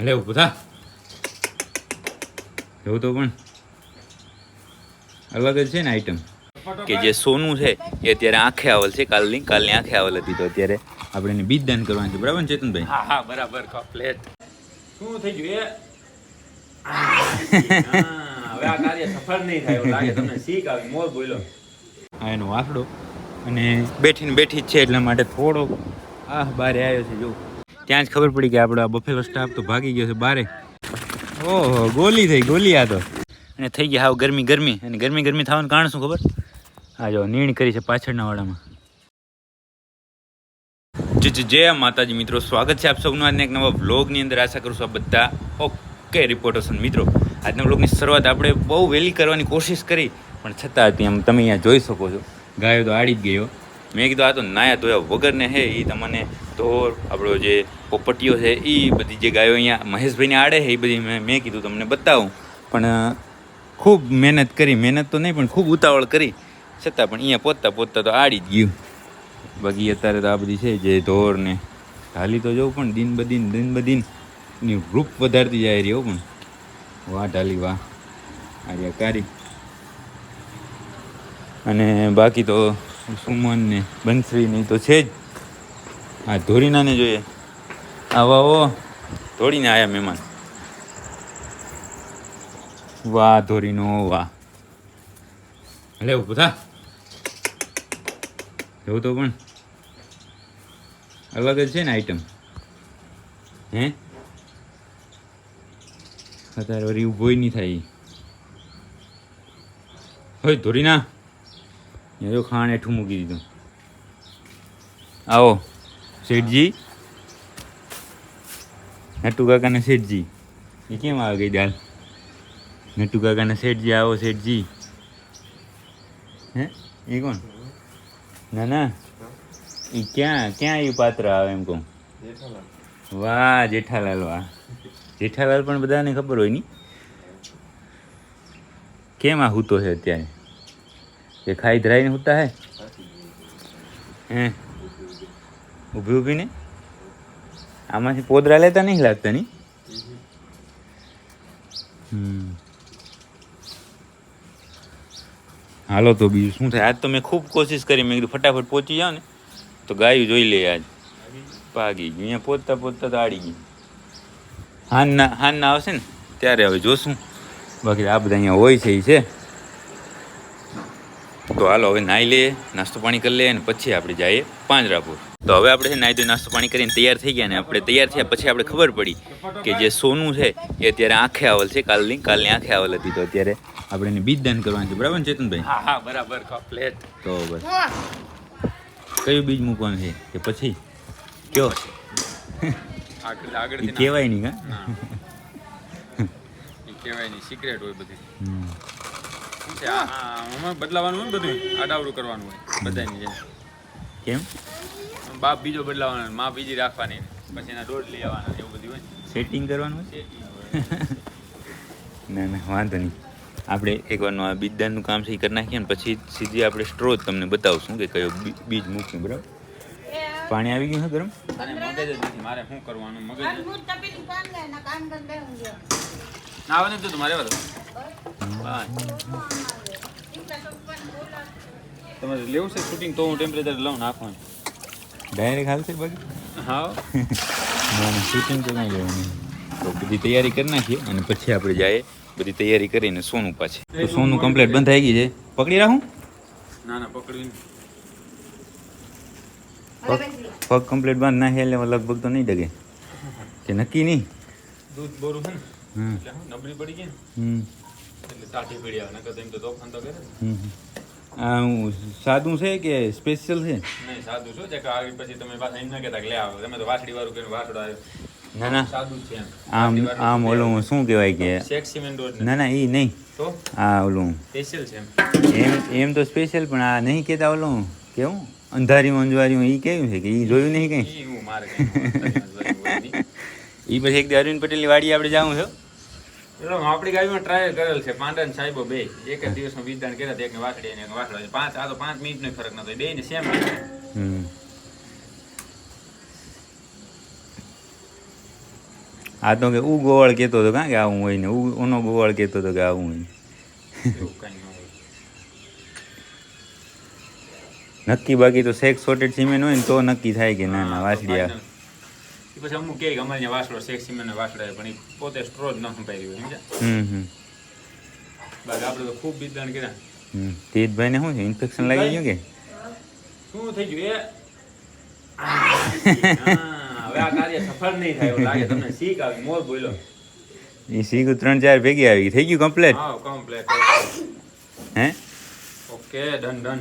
લે ઊભું થા એવું તો પણ અલગ જ છે ને આઈટમ કે જે સોનું છે એ અત્યારે આંખે આવેલ છે કાલની કાલની આંખે આવલ હતી તો અત્યારે આપણે એને બીજદાન કરવાનું છે. બરાબર ને ચેતનભાઈ? હા હા બરાબર કમ્પ્લેટ શું થઈ ગયું એ? હવે આ કાર્ય સફળ નહીં થાય એવું લાગે તમને. શીખ આવી મોર બોલ્યો. આ એનો વાસડો અને બેઠીને બેઠી જ છે એટલા માટે થોડો આહ બારે આવ્યો છે જો. ત્યાં જ ખબર પડી કે આપણો આ બફેલો સ્ટાફ તો ભાગી ગયો છે બારે. ઓહો, ગોલી થઈ, ગોલી આ તો. અને થઈ ગયા હાવ ગરમી ગરમી. અને ગરમી ગરમી થવાનું કારણ શું ખબર? આ જો નીણ કરી છે પાછળના વાડામાં. જય માતાજી મિત્રો, સ્વાગત છે આપ સૌનું આજના એક નવા વ્લોગની અંદર. આશા કરું છું આ બધા ઓકે રિપોર્ટર્સ મિત્રો. આજના વ્લોગની શરૂઆત આપણે બહુ વહેલી કરવાની કોશિશ કરી, પણ છતાં હતી આમ તમે અહીંયા જોઈ શકો છો. ગાયો તો આડી જ ગયો મેં કીધું આ તો નાયા ધોયા વગરને હે એ તમને ઢોર આપણો જે પોપટીઓ છે એ બધી જે ગાયો અહીંયા મહેશભાઈને આડે છે એ બધી મેં મેં કીધું તમને બતાવું. પણ ખૂબ મહેનત કરી, મહેનત તો નહીં, પણ ખૂબ ઉતાવળ કરી. છતાં પણ અહીંયા પહોંચતા પહોંચતા તો આડી જ ગયું. બાકી અત્યારે તો આ બધી છે, જે ઢોર ને ઢાલી તો જવું પણ દિન બદિન દિન બદિનની રૂપ વધારતી જાય રહ્યો પણ. વાહ, ઢાલી, વાહ. આર્યા કારી. અને બાકી તો સુમન ને બંસરી ને તો છે જ. આ ધોરીનાને જોઈએ. આવા ઓ ધોળીને આવ્યા મહેમાન. વાહ ધોરીનો વાહ. લે ઊભો થા. એવું તો પણ. અલગ જ છે ને આઈટમ હે? અત્યારે વળી ઊભોય નહીં થાય. હોય ધોરીના. એ ખાણ હેઠું મૂકી દીધું. આવો શેઠજી. નટુ કાકાના શેઠજી. એ કેમ આવે ગઈ દાલ? નટુ કાકાના શેઠજી આવો શેઠજી. હે? એ કોણ? ના ના એ ક્યાં ક્યાં એ પાત્ર આવે એમ કહું? વાહ, જેઠાલાલ વાહ. જેઠાલાલ પણ બધાને ખબર હોયની? કેમ આ હૂતો છે અત્યારે? કે ખાઈ ધરાઈને હૂતા હે? હે? ઊભી ઊભી ને? આમાંથી પોદરા લેતા નહીં લાગતા નહીં હાલો તો બીજું શું થાય? આજ તો મેં ખૂબ કોશિશ કરી. મેં કીધું ફટાફટ પહોંચી જાઓ ને. તો ગાયું જોઈ લે આજ. પાગી ગયું અહીંયા પહોંચતા પહોંચતા તો આડી ગયું હાનના હાનના આવશે ને? ત્યારે હવે જોશું. બાકી આ બધા અહીંયા હોય છે એ છે. તો હાલો, હવે નાહી લઈએ નાસ્તો પાણી કરી લઈએ અને પછી આપણે જઈએ પાંજરાપુર. તો હવે આપણે નાહી ધોઈ નાસ્તો પાણી કરીને તૈયાર થઈ ગયા ને આપણે તૈયાર થયા પછી આપણે ખબર પડી કે જે સોનું છે એ અત્યારે આંખે આવલ છે કાલની કાલની આંખે આવેલ હતી. તો અત્યારે આપણે એને બીજ દાન કરવાનું છે. બરાબર ને ચેતનભાઈ? હા હા બરાબર કમ્પ્લેટ તો બસ. કયું બીજ મૂકવાનું છે? કે પછી? કયો? આગળ કહેવાય નહીં કા કહેવાય નહીં સિક્રેટ હોય બધી. બદલાવાનું હોય ને બધું આડાવડું કરવાનું હોય બધાની જેમ. કેમ? બાપ બીજો બદલાવાનો માં બીજી રાખવાની પછી એના દોઢ લઈ આવવાના એવું બધું હોય સેટિંગ કરવાનું ના ના વાંધો નહીં. આપણે એકવારનું આ બીજદાનનું કામ છે એ કરી નાખીએ ને પછી સીધી આપણે સ્ટ્રો જ તમને બતાવશું કે કયો બી- બીજ મૂક્યું બરાબર? પાણી આવી ગયું છે ગરમ? મગજ જ નથી મારે શું કરવાનું? મગજ ના આવે ને તો મારે આવે તો. બાય. તમારે લેવું છે શૂટિંગ તો હું ટેમ્પરેચર લઉં નાખવાનું ડાયરેક્ટ હાલશે બાકી? હા. શૂટિંગ તો નહીં લેવું તો બધી તૈયારી કરી નાખીએ અને પછી આપણે જઈએ બધી તૈયારી કરીને સોનું પાછી. તો સોનું કમ્પ્લીટ બંધ થઈ ગઈ છે. પકડી રાખું? ના ના પકડીને હવે પગ કમ્પ્લીટ બંધ નાખે એટલે લગભગ તો નહીં ડગે. કે નક્કી નહીં? દૂધ બોરું છે ને નબળી પડી ગઈ ને. એટલે તાટી પડી આવે નકર તો એમ તો તોફાન તો કરે હમ. સાદું છે કે સ્પેશિયલ છે? નહીં સાદું શું? છે કે આવી પછી તમે પાછા એમ ના કહેતા લે આવો. તમે તો વાસળી વાળું કરીને વાસળો આવ્યો. ના ના. સાદું છે આમ વાસળી વાળું આમ ઓલું શું કહેવાય કે? શેક સિમેન્ટ ના ના એ નહીં. તો? આ ઓલું. સ્પેશિયલ છે એમ. એમ તો સ્પેશિયલ પણ આ નહીં કહેતા ઓલું. કેવું? અંધારીયું અંજવારીયું એ કેવું છે કે એ જોયું નહીં કંઈ? એ પછી એક દે અરવિંદ પટેલની વાડી આપણે જવું છે એટલે આપણી ગાડીમાં ટ્રાયલ કરેલ છે. પાંડા ને સાહેબો બે. એક જ દિવસમાં વિધાન કર્યા હતા, એકને વાસળી અને એક વાસળો પાંચ આ તો પાંચ મિનિટનો ફરક નતો. બે ને સેમ આ તો કે ઉ ગોવાળ કહેતો હતો કાં કે આવું હોય ને? ઉનો ગોવાળ કહેતો હતો કે આવું હોય નક્કી બાકી તો સેક્સ સોટેડ સિમેન્ટ હોય ને તો નક્કી થાય કે ના ના વાસળી આ એ પછી અમુક કે અમારે ત્યાં વાસળો શેખ સિમેન્ટ વાસળો પણ એ પોતે સ્ટ્રો જ ન સંભાળી હોય સમજ્યા બાકી આપણે તો ખૂબ બિદાણ કર્યા હમ તેજભાઈને શું છે ઇન્ફેક્શન લાગી ગયું કે શું થઈ ગયું એ હવે આ કાર્ય સફળ નહીં થાય એવું લાગે તમને શીખ આવી મોર બોલ્યો એ સીગું ત્રણ ચાર ભેગી આવી થઈ ગયું કમ્પ્લેટ હા કમ્પ્લેટ હે ઓકે ડન ડન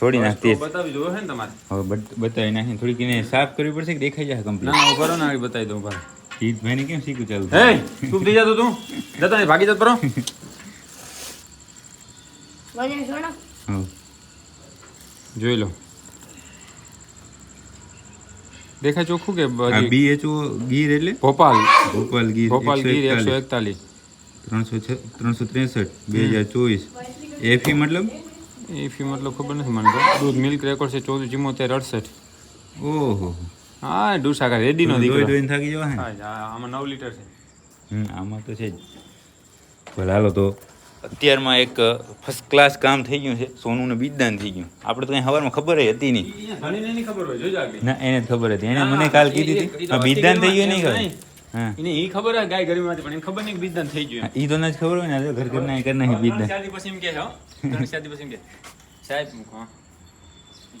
છોડી નાખ તેજ. બતાવી દો હે ને તમારે. હવે બત- બતાવી નાખી થોડીક એને સાફ કરવી પડશે કે દેખાઈ જાય ના કમ્પ્લીટ ના ઊભા રહો ને આગળ બતાવી દઉં ઊભા રહો. તેજભાઈને કેમ શીખું ચાલુ હે ચૂપ થઈ જતો તું. જતા નહીં, ભાગી જતો રહો વજન છોડો હવ. જોઈ લો. દેખાય ચોખ્ખું કે આ બધી? બીએચઓ ગીર એટલે? ભોપાલ. ભોપાલ ગીર ભોપાલ ગીર એકસો 141, એકતાલીસ. ત્રણસો છ ત્રણસો ત્રેસઠ બે હજાર ચોવીસ. એફી મતલબ? એ ફી મતલબ ખબર નથી મને તો. દૂધ મિલ્ક રેકોર્ડ છે ચૌદ ચુમ્મોતેર અડસઠ. ઓહો. હા ડુસાકા રેડીનો દોઈ દીકરો. ધોઈને થાકી જવા હે આમાં નવ લીટર છે. હમ આમાં તો છે જ. ભલે હાલો તો અત્યારમાં એક ફર્સ્ટ ક્લાસ કામ થઈ ગયું છે સોનું ને બીજદાન થઈ ગયું. આપણે તો કંઈ હવારમાં ખબર હતી નહીં. ખબર હોય જોજો ના એને ખબર હતી. એને મને કાલ કીધી હતી બીજદાન થઈ ગયું નહીં ખબર. એને એ ખબર હોય ગાય ગરમીમાંથી પણ એને ખબર નહીં કે બીજદાન થઈ ગયું એ તો ન જ ખબર હોય ને આજે તો ઘર ઘરના કરી નાખી બીજદાન. શાદી પછી એમ કે છે, શાદી પછી એમ કે. સાહેબ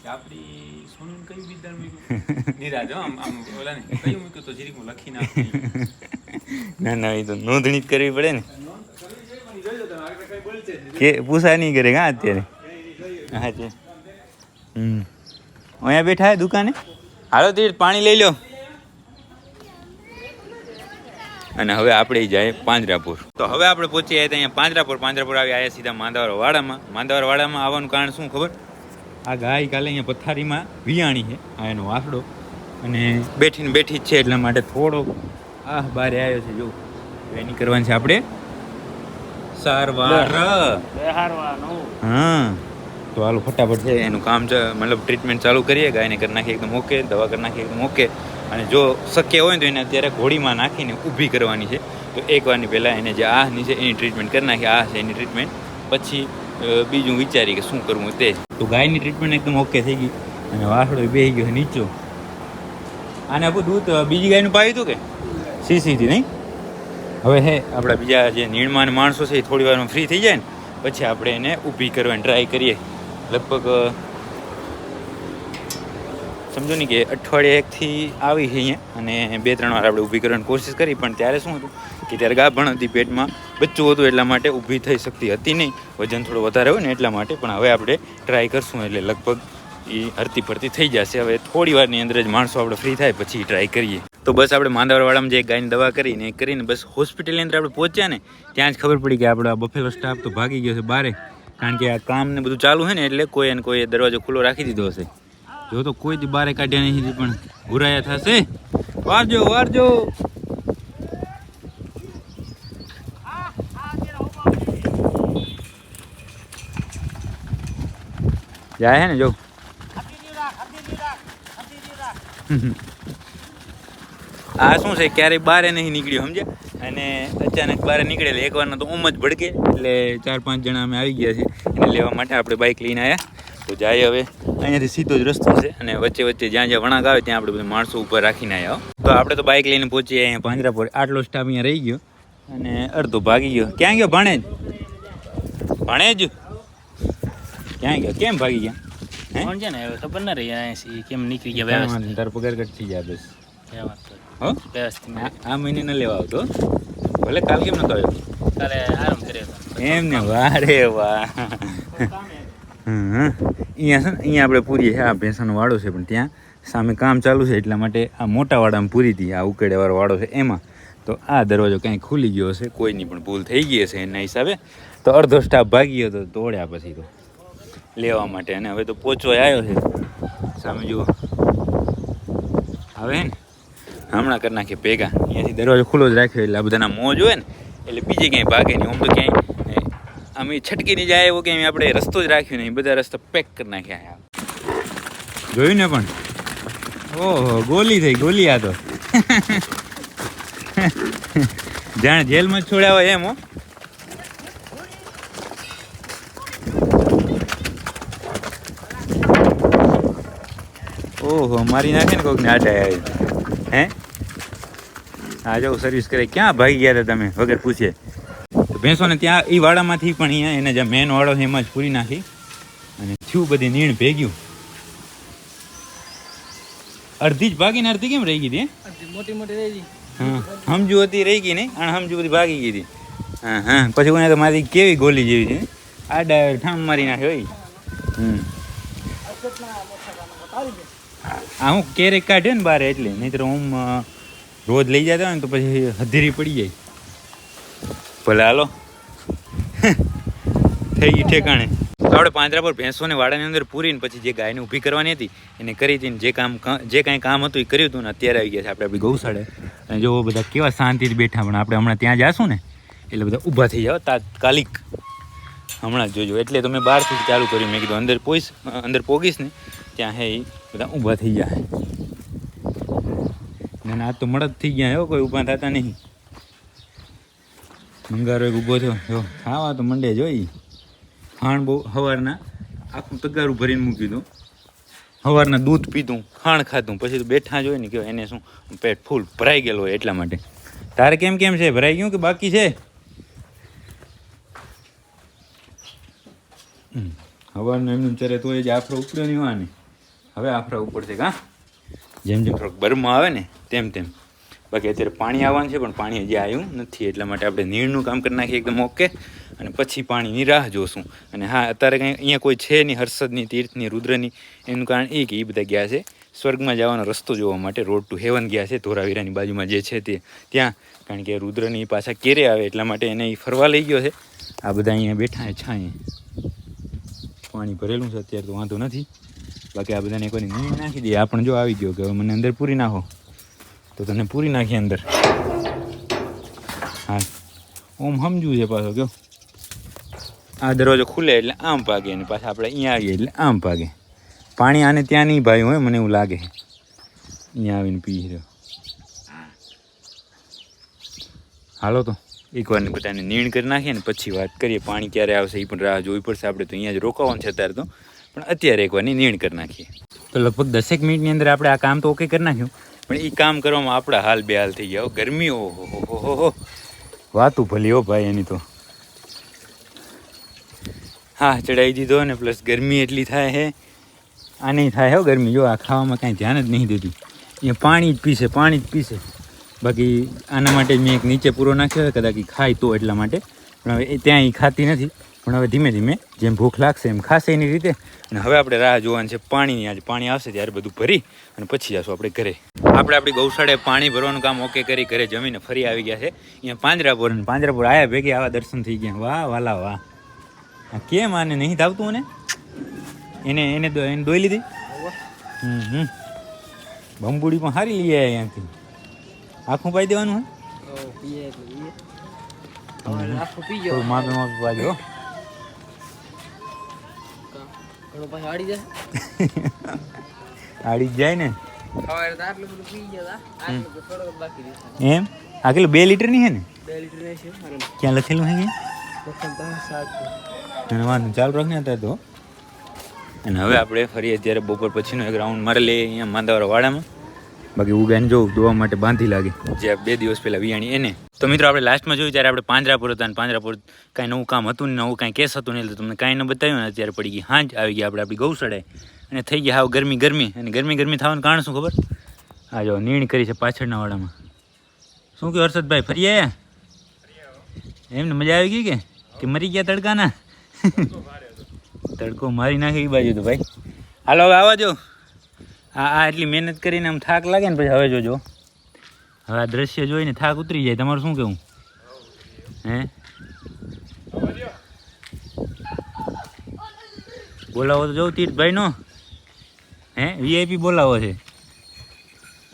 આપણી સોનુને કયું બીજદાન મૂક્યું? નિરાજ, આમ આમ ઓલા ને, કયું મૂક્યું તો જીરીક હું લખી નાખું. ના ના એ તો નોંધણી જ કરવી પડે ને. કે પૂછા નહીં કરે હા અત્યારે. હા છે હમ. અહીંયા બેઠા હે દુકાને? હાલો તીર્થ પાણી લઈ લો અને હવે આપણે જાય પાંજરાપુર. તો હવે આપણે પહોંચી જાય ત્યાં પાંજરાપુર. પાંજરાપુર આવી આવ્યા સીધા માંદાવર વાડામાં માંદાવર વાડામાં આવવાનું કારણ શું ખબર? આ ગાય કાલે અહીંયા પથારીમાં વિયાણી છે. આ એનો વાસડો. અને બેઠીને બેઠી જ છે એટલા માટે થોડો આહ બારે આવ્યો છે. જો એની કરવાની છે આપણે. સારવાર. હા. તો હાલો ફટાફટ છે. એનું કામ મતલબ ટ્રીટમેન્ટ ચાલુ કરીએ, ગાયને કરી નાખીએ એકદમ ઓકે દવા કરી નાખીએ એકદમ ઓકે અને જો શક્ય હોય તો એને અત્યારે ઘોડીમાં નાખીને ઊભી કરવાની છે. તો એક વારની પહેલાં એને જે આ છે, એની ટ્રીટમેન્ટ કરી નાખી આ છે એની ટ્રીટમેન્ટ પછી બીજું વિચારી કે શું કરવું તે. તો ગાયની ટ્રીટમેન્ટ એકદમ ઓકે થઈ ગઈ. અને વાસડો બે ગયો નીચો. આને આપણું દૂધ બીજી ગાયનું પાયું હતું કે? સીસીથી નહીં? હવે હે, આપણા બીજા જે નિર્માણ માણસો છે એ થોડી વારમાં ફ્રી થઈ જાય ને. પછી આપણે એને ઊભી કરવાની ટ્રાય કરીએ. લગભગ સમજો ને કે અઠવાડિયે એકથી આવી છે અહીંયા અને બે ત્રણ વાર આપણે ઊભી કરવાની કોશિશ કરી, પણ ત્યારે શું હતું કે ત્યારે ગાભણ હતી પેટમાં, બચ્ચું હતું એટલા માટે ઊભી થઈ શકતી હતી નહીં. વજન થોડું વધારે હોય ને એટલા માટે, પણ હવે આપણે ટ્રાય કરશું એટલે લગભગ એ હરતી ફરતી થઈ જશે. હવે થોડી વારની અંદર જ માણસો આપણે ફ્રી થાય, પછી ટ્રાય કરીએ. તો બસ આપણે માંદાવાળામાં જે ગાયની દવા કરીને એ કરીને બસ હોસ્પિટલની અંદર આપણે પહોંચ્યા ને, ત્યાં જ ખબર પડી કે આપણો બફેલો સ્ટાફ તો ભાગી ગયો છે બારે. કારણ કે આ કામ ને બધું ચાલુ છે ને એટલે કોઈ ને કોઈ દરવાજો ખુલ્લો રાખી દીધો હશે. જો તો કોઈ જ બારે કાઢ્યા નહીં હજી પણ ગુરાયા થશે. વારજો વારજો. જાય હે ને, જો. આ શું છે? ક્યારેય બારે નહીં નીકળ્યું, સમજ્યા? અને અચાનક બારે નીકળે એટલે એકવારના તો ઓમ જ ભડકે. એટલે ચાર પાંચ જણા અમે આવી ગયા છે એને લેવા માટે આપણે બાઇક લઈને આવ્યા તો જાય હવે. અહીંયાથી સીધો જ રસ્તો છે અને વચ્ચે વચ્ચે જ્યાં જ્યાં વણાક આવે ત્યાં આપણે બધા માણસો ઉપર રાખીને આવ્યા હો. તો આપણે તો બાઇક લઈને પહોંચીએ અહીંયા પાંજરાપુર આટલો સ્ટાફ અહીંયા રહી ગયો અને અડધો ભાગી ગયો. ક્યાં ગયો ભાણેજ? જ ક્યાં ગયો? કેમ ભાગી ગયા? કોણ છે ને? ખબર ના રહી કેમ નીકળી ગયા તારો પગાર કટ થઈ જાય બસ. વ્યવસ્થિત હો? આ મહિને ન લેવા આવતો ભલે કાલ કેમ નતો આવ્યો? કાલે આરામ કર્યો એમ ને વારે વાહ. અહીંયા છે ને અહીંયા આપણે પૂરી છે આ ભેંસાનો વાડો છે પણ ત્યાં સામે કામ ચાલુ છે એટલા માટે આ મોટા વાડામાં પૂરી હતી. આ ઉકેડેવાળો વાડો છે એમાં. તો આ દરવાજો કંઈ ખુલી ગયો હશે કોઈની પણ ભૂલ થઈ ગઈ હશે એના હિસાબે. તો અડધો સ્ટાફ ભાગી ગયો તો દોડ્યા પછી તો લેવા માટે. અને હવે તો પોચો આવ્યો છે. સામે જુઓ. હવે ને હમણાં કરી નાખીએ ભેગા. અહીંયાથી દરવાજો ખુલ્લો જ રાખ્યો એટલે આ બધાના મોજ હોય ને, એટલે બીજે ક્યાંય ભાગે નહીં. આમ તો ક્યાંય ઈ છટકીને જાય એવો ક્યાંય આપણે રસ્તો જ રાખ્યો નહીં. બધા રસ્તા પેક કરી નાખ્યા જોયું ને પણ? ઓહો, ગોલી થઈ, ગોલી આ તો. જાણે જેલમાં છોડ્યા હોય એમ હો. ઓહો, મારી નાખે ને કોઈક ને આટા હે? આ જો સર્વિસ કરે. ક્યાં ભાગી ગયા હતા તમે? વગર પૂછે. તો ભેંસોને ત્યાં એ વાડામાંથી પણ અહીંયા એને જે મેન વાળો છે એમાં જ પૂરી નાખી. અને થયું બધી નીણ ભેગ્યું. અડધી જ ભાગીને અડધી કેમ રહી ગઈ હતી હે? મોટી મોટી રહી હા સમજુ હતી રહી ગઈ નહીં અને સમજુ બધી ભાગી ગઈ હતી. હા હા પછી કોને તો મારી કેવી ગોલી જેવી છે આ ડાયર ઠામ મારી નાખે હોય હમ. આ હું ક્યારેક કાઢ્યો ને બારે એટલે નહીંતર હું અ, રોજ લઈ જતા હોય ને તો પછી હધીરી પડી જાય. ભલે હાલો. થઈ ગઈ ઠેકાણે. તો આપણે પાંજરા પર ભેંસોને વાડાની અંદર પૂરીને પછી જે ગાયને ઊભી કરવાની હતી, એને કરી હતી જે કામ જે કાંઈ કામ હતું એ કર્યું હતું ને અત્યારે આવી ગયા છે આપણે આપણી ગૌશાળે. અને જો બધા કેવા શાંતિથી બેઠા પણ આપણે હમણાં ત્યાં જાશું ને, એટલે બધા ઊભા થઈ જાઓ, તાત્કાલિક. હમણાં જ જોજો. એટલે તો મેં બહારથી ચાલુ કર્યું. મેં કીધું, અંદર પોઈશ અંદર પોગીશ ને, ત્યાં હે એ બધા ઊભા થઈ જાય ના આ તો મળદ થઈ ગયા, હો, કોઈ ઊભા થતા નહીં. મંગારો એક ઊભો થયો, જો, ખાવા તો મંડે જોઈ ખાણ બહુ સવારના આખું તગારું ભરીને મૂકી દઉં. સવારના દૂધ પીધું, ખાણ ખાધું, પછી તો બેઠા જ હોય ને કે એને શું, પેટ ફૂલ ભરાઈ ગયેલો હોય એટલા માટે. તારે કેમ કેમ છે? ભરાઈ ગયું કે બાકી છે. સવારનું એમનું ચરે તો એ જ આફરો ઉપડ્યો નહીં હોવાની. હવે આફરા ઉપડશે, કા? જેમ જેમ થોડોક બરમાં આવે ને તેમ તેમ. બાકી અત્યારે પાણી આવવાનું છે, પણ પાણી હજી આવ્યું નથી, એટલા માટે આપણે નીરનું કામ કરી નાખીએ એકદમ ઓકે. અને પછી પાણીની રાહ જોશું. અને હા, અત્યારે કંઈ અહીંયા કોઈ છે નહીં, હર્ષદની, તીર્થની, રુદ્રની, એનું કારણ એ કે એ બધા ગયા છે. સ્વર્ગમાં જવાનો રસ્તો જોવા માટે રોડ ટુ હેવન ગયા છે, ધોરાવીરાની બાજુમાં જે છે તે ત્યાં. કારણ કે રુદ્રની પાછા કેરે આવે એટલા માટે એને એ ફરવા લઈ ગયો છે. આ બધા અહીંયા બેઠા છે, છાંય. પાણી ભરેલું છે, અત્યારે તો વાંધો નથી. બાકી આ બધાને કોઈ નીણ નાખી દઈએ. પણ જો આવી ગયો કે મને અંદર પૂરી નાખો. તો તને પૂરી નાખી અંદર. હા. ઓમ સમજવું છે પાછો કયો આ દરવાજો ખુલે એટલે આમ ભાગે અને પાછા આપણે અહીંયા આવીએ એટલે આમ ભાગે પાણી આને ત્યાં નહીં ભાઈ હોય, મને એવું લાગે. અહીંયા આવીને પી રહ્યો. હાલો તો. એકવાર ને બધાને નીણ કરી નાખીએ ને પછી વાત કરીએ. પાણી ક્યારે આવશે એ પણ રાહ જોવી પડશે. આપણે તો અહીંયા જ રોકાવાનું છે અત્યારે તો. પણ અત્યારે એકવારની નીણ કરી નાખીએ. તો લગભગ દસેક મિનિટની અંદર આપણે આ કામ તો ઓકે કરી નાખ્યું. પણ એ કામ કરવામાં આપણા હાલ બે હાલ થઈ ગયા ગરમી ઓહો વાતું ભલી હો ભાઈ એની તો. હા ચડાવી દીધો ને પ્લસ ગરમી એટલી થાય હે. આ નહીં થાય હો ગરમી જો આ ખાવામાં કાંઈ ધ્યાન જ નહીં દેતી. અહીંયા પાણી જ પીશે પાણી જ પીશે બાકી આના માટે મેં એક નીચે પૂરો નાખ્યો હોય કદાચ ખાય તો એટલા માટે. પણ હવે ત્યાં એ ખાતી નથી. પણ હવે ધીમે ધીમે જેમ ભૂખ લાગશે એમ ખાશે એની રીતે. અને હવે આપણે રાહ જોવાની છે પાણીની. આજે પાણી આવશે ત્યારે બધું ભરી અને પછી જશું આપણે ઘરે. આપણે આપણી ગૌશાળે પાણી ભરવાનું કામ ઓકે કરી ઘરે જમીને ફરી આવી ગયા છે. અહીંયા પાંજરાપુર અને પાંજરાપુર આયા ભેગે આવા દર્શન થઈ ગયા. વાહ વાલા વાહ. કેમ આને નહીં ધાવતું એને એને દો- એને દોઈ લીધી? હમ હમ. બંબુડી પણ સારી લઈ આવ્યા અહીંયાથી. આખું પાઈ દેવાનું હે માફી માપે પાજો આડી જાય. ને? એમ? આ કેટલું બે લીટરની હે ને? ક્યાં લખેલું હે અને વાંધો ચાલુ રાખ ને અત્યારે તો. અને હવે આપણે ફરી અત્યારે બપોર પછીનો એક રાઉન્ડ મારે લઈએ અહીંયા માંદાવાળા વાડામાં. બાકી ઉગાને જોઉં ધોવા માટે બાંધી લાગે. જે બે દિવસ પહેલાં વિયાણી એને. તો મિત્રો, આપણે લાસ્ટમાં જોયું ત્યારે આપણે પાંજરાપુર હતા અને પાંજરાપુર કાંઈ નવું કામ હતું ને નવું કાંઈ કેસ હતું નહીં એટલે તમને કાંઈ ન બતાવ્યું ને અત્યારે પડી ગઈ હાંજ. આવી ગયા આપણે આપણી ગૌસડે અને થઈ ગયા હાવ ગરમી ગરમી. અને ગરમી ગરમી થવાનું કારણ શું ખબર? આ જો નીણ કરી છે પાછળના વાડામાં. શું કહ્યું હર્ષદભાઈ, ફરી આવ્યા એમને મજા આવી ગઈ કે? કે મરી ગયા તડકાના? તડકો મારી નાખે એ બાજુ તો ભાઈ. હાલો, હવે આવા જો. આ આ એટલી મહેનત કરીને આમ થાક લાગે ને પછી હવે જોજો. હવે આ દ્રશ્ય જોઈને થાક ઉતરી જાય. તમારું શું કેવું? હે? બોલાવો તો જોઉં તીર્થભાઈનો. હે? વીઆઈપી બોલાવો છે.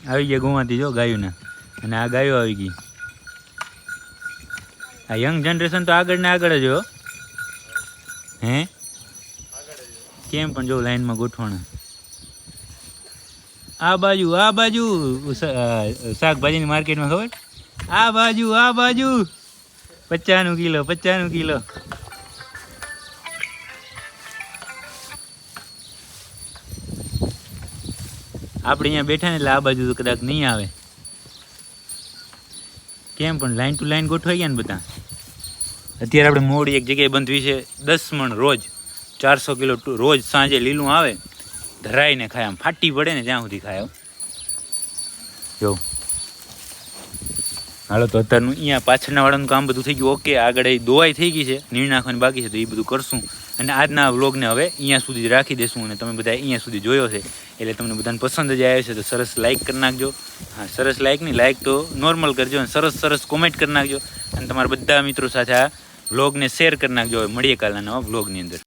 આવી ગયા ગુમાતી જો ગાયોના. અને આ ગાયો આવી ગઈ. આ યંગ જનરેશન તો આગળ ને આગળ જ હો. કેમ પણ જો લાઈનમાં ગોઠવાણા. આ બાજુ આ બાજુ. શાકભાજીની માર્કેટમાં ખબર? આ બાજુ આ બાજુ. પચાનું કિલો પચાનું કિલો. આપણે અહીંયા બેઠા ને એટલે આ બાજુ તો કદાચ નહીં આવે. કેમ પણ લાઈન ટુ લાઈન ગોઠવાઈ ગયા ને બધા? અત્યારે આપણે મોડી એક જગ્યાએ બંધવી છે દસ મણ રોજ. ચારસો કિલો રોજ સાંજે લીલું આવે. ધરાઈને ખાય, આમ ફાટી પડે ને ત્યાં સુધી ખાય જો. હાલો, તો અત્યારનું અહીંયા પાછળના વાળાનું કામ બધું થઈ ગયું. ઓકે, આગળ એ દોવાઈ થઈ ગઈ છે નીણ નાખવાની બાકી છે, તો એ બધું કરશું. અને આજના વ્લોગને હવે અહીંયા સુધી જ રાખી દેશું અને તમે બધા અહીંયા સુધી જોયો છે. એટલે તમને બધાને પસંદ જ આવ્યો છે, તો સરસ લાઇક કરી નાખજો. હા, સરસ લાઇક નહીં લાઇક તો નોર્મલ કરજો અને સરસ સરસ કોમેન્ટ કરી નાખજો. અને તમારા બધા મિત્રો સાથે આ વ્લોગને શેર કરી નાખજો. હવે મળીએ કાલના નવા વ્લોગની અંદર.